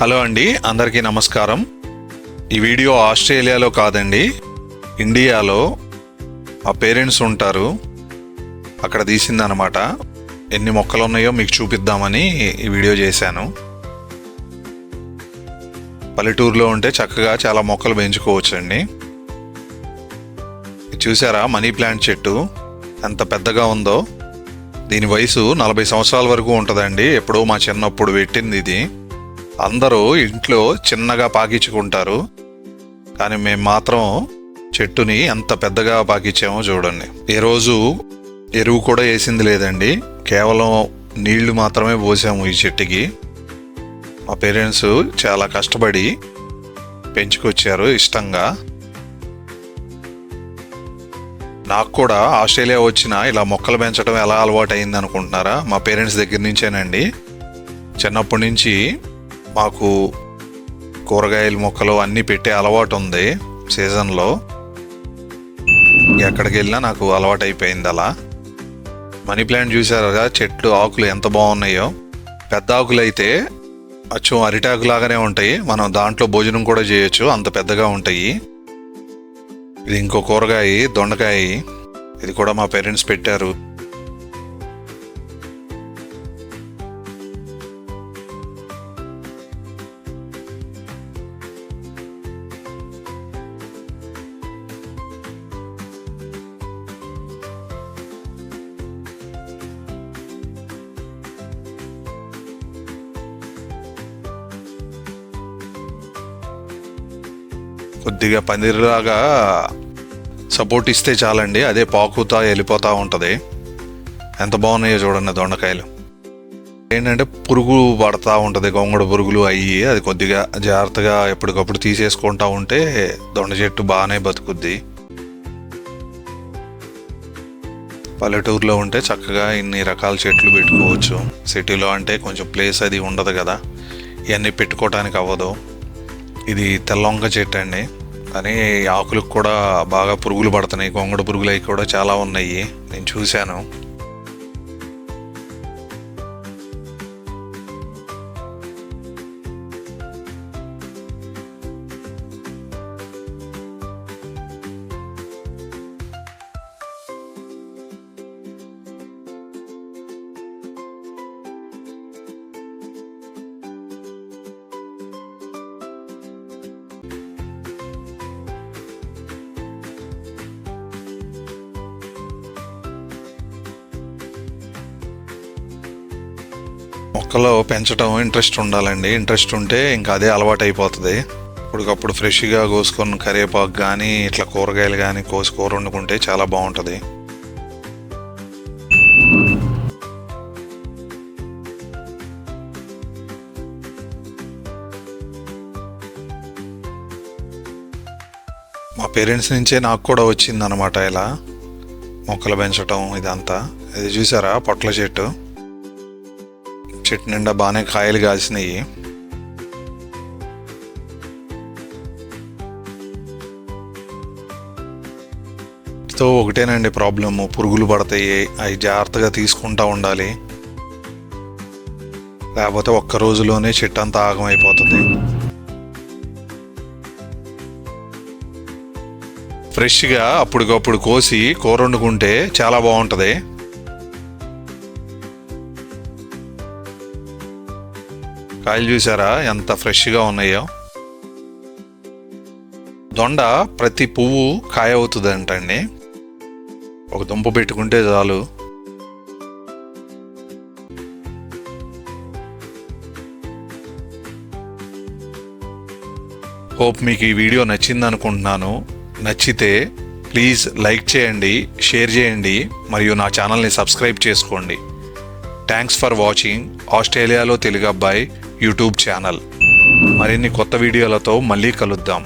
Hello అండి అందరికీ నమస్కారం. ఈ వీడియో ఆస్ట్రేలియాలో కాదండి ఇండియాలో మా పేరెంట్స్ ఉంటారు. అక్కడ తీసిందనమాట ఎన్ని మొక్కలు ఉన్నాయో మీకు చూపిద్దామని ఈ వీడియో చేశాను. పల్లెటూరులో ఉంటే చక్కగా చాలా మొక్కలు పెంచుకోవచ్చండి. చూసారా మనీ ప్లాంట్ చెట్టు ఎంత పెద్దగా ఉందో. దీని వయసు నలభై సంవత్సరాల వరకు ఉంటుందండి. ఎప్పుడో మా చిన్నప్పుడు పెట్టింది ఇది. అందరూ ఇంట్లో చిన్నగా పాకించుకుంటారు. కానీ మేము మాత్రం చెట్టుని ఎంత పెద్దగా పాకించామో చూడండి. ఏ రోజు ఎరువు కూడా వేసింది లేదండి. కేవలం నీళ్ళు మాత్రమే పోసాము ఈ చెట్టుకి. మా పేరెంట్స్ చాలా కష్టపడి పెంచుకొచ్చారు ఇష్టంగా. నాకు కూడా ఆస్ట్రేలియా వచ్చిన ఇలా మొక్కలు పెంచడం ఎలా అలవాటు అయింది అనుకుంటున్నారా? మా పేరెంట్స్ దగ్గర నుంచేనండి. చిన్నప్పటి నుంచి మాకు కూరగాయల మొక్కలు అన్నీ పెట్టే అలవాటు ఉంది సీజన్లో. ఎక్కడికి వెళ్ళినా నాకు అలవాటు అయిపోయింది అలా. మనీ ప్లాంట్ చూసారుగా చెట్లు ఆకులు ఎంత బాగున్నాయో. పెద్ద ఆకులు అయితే అచ్చు అరిటాకు లాగానే ఉంటాయి. మనం దాంట్లో భోజనం కూడా చేయొచ్చు అంత పెద్దగా ఉంటాయి. ఇది ఇంకో కూరగాయ దొండకాయ. ఇది కూడా మా పేరెంట్స్ పెట్టారు. కొద్దిగా పందిరిలాగా సపోర్ట్ ఇస్తే చాలండి. అదే పాకుతా వెళ్ళిపోతూ ఉంటుంది. ఎంత బాగున్నాయో చూడండి దొండకాయలు. ఏంటంటే పురుగు పడతా ఉంటుంది గొంగడు పురుగులు అయ్యి. అది కొద్దిగా జాగ్రత్తగా ఎప్పటికప్పుడు తీసేసుకుంటా ఉంటే దొండ చెట్టు బాగానే బతుకుద్ది. పల్లెటూరులో ఉంటే చక్కగా ఇన్ని రకాల చెట్లు పెట్టుకోవచ్చు. సిటీలో అంటే కొంచెం ప్లేస్ అది ఉండదు కదా. ఇవన్నీ పెట్టుకోవడానికి అవ్వదు. ఇది తెల్లొంక చెట్టు అండి. కానీ ఆకులకు కూడా బాగా పురుగులు పడుతున్నాయి. గొంగడ పురుగులు అవి కూడా చాలా ఉన్నాయి. నేను చూశాను. మొక్కలు పెంచడం ఇంట్రెస్ట్ ఉండాలండి. ఇంట్రెస్ట్ ఉంటే ఇంకా అదే అలవాటు అయిపోతుంది ఇప్పటికప్పుడు ఫ్రెష్గా కోసుకొని కరివేపాకు కానీ ఇట్లా కూరగాయలు కానీ కోసి కూర వండుకుంటే చాలా బాగుంటుంది. మా పేరెంట్స్ నుంచే నాకు కూడా వచ్చింది అనమాట ఇలా. మొక్కలు పెంచడం ఇదంతా. ఇది చూసారా? పొట్ల చెట్టు. చెట్టు నిండా బాగానే కాయలు కాసినాయి. తో ఒకటేనండి ప్రాబ్లము. పురుగులు పడతాయి. అవి జాగ్రత్తగా తీసుకుంటా ఉండాలి. లేకపోతే ఒక్క రోజులోనే చెట్టు అంతా ఆగమైపోతుంది. ఫ్రెష్గా అప్పటికప్పుడు కోసి కూర వండుకుంటే చాలా బాగుంటుంది. కాయలు చూసారా? ఎంత ఫ్రెష్గా ఉన్నాయో. దొండ ప్రతి పువ్వు కాయ అవుతుంది అంటండి ఒక దుంప పెట్టుకుంటే చాలు. హోప్ మీకు ఈ వీడియో నచ్చింది అనుకుంటున్నాను నచ్చితే ప్లీజ్ లైక్ చేయండి షేర్ చేయండి మరియు నా ఛానల్ని సబ్స్క్రైబ్ చేసుకోండి. Thanks for watching. ఆస్ట్రేలియాలో తెలుగు అబ్బాయి యూట్యూబ్ ఛానల్. మరిన్ని కొత్త వీడియోలతో మళ్ళీ కలుద్దాం.